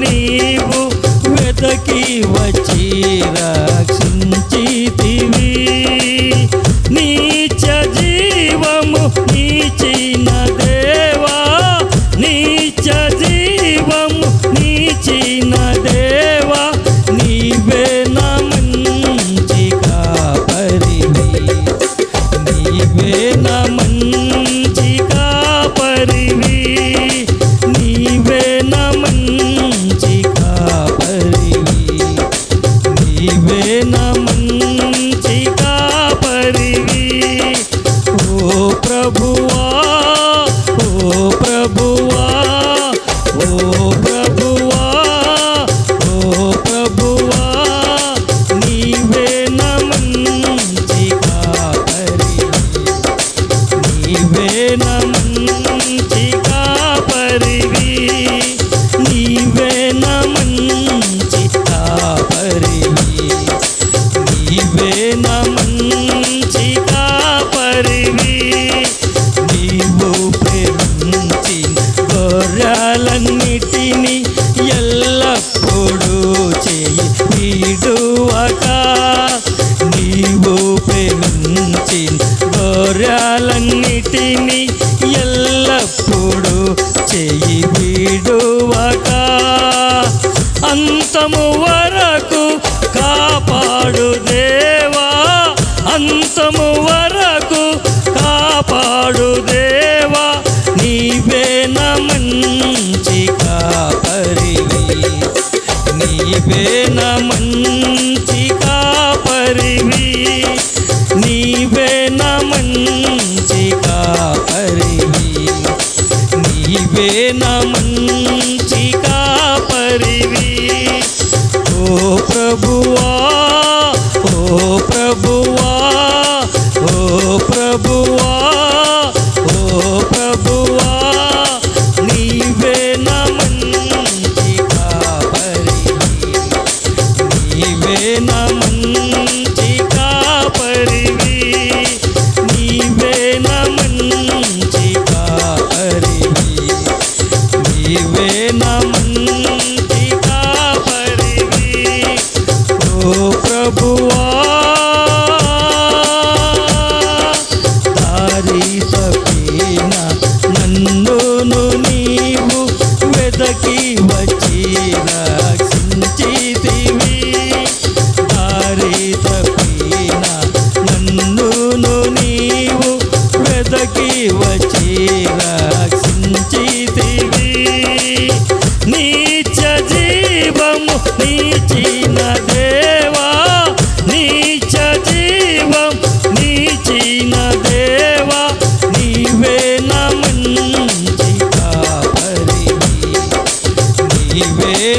నీవు వెతకి వచ్చి రక్షించితివి. వారిని ఎల్లప్పుడూ చేయి విడువక. అంతము వరకు కాపాడు దేవా. అంతము వరకు కాపాడు దేవా. నీవే మంచి కాపరివి నీవే మంచి నీవే నా మంచి కాపరివి. ఓ ప్రభువా ఓ ప్రభువా ఓ ప్రభువా. ప్రభువా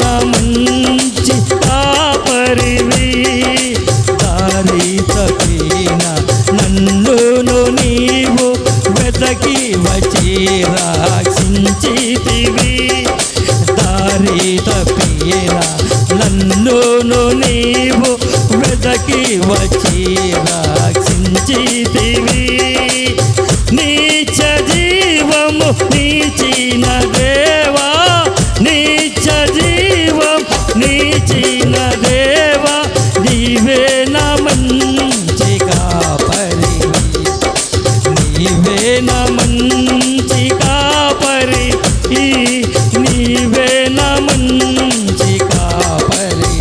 నా మంచి కాపరివి. దారి తప్పిన నన్నును నీవు వెతకి వచ్చి రక్షించితివి దారి తప్పిన నన్నును నీవు వెతకి వచ్చి రక్షించితివి నీచ జీవము నీచిన నీవే మంచి కాపరి నీవే మంచి కాపరి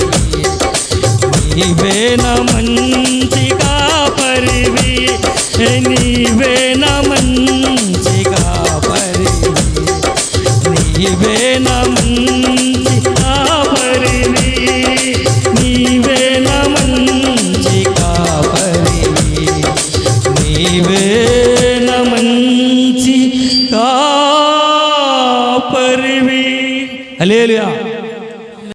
నీవే మంచి కాపరివి నీవే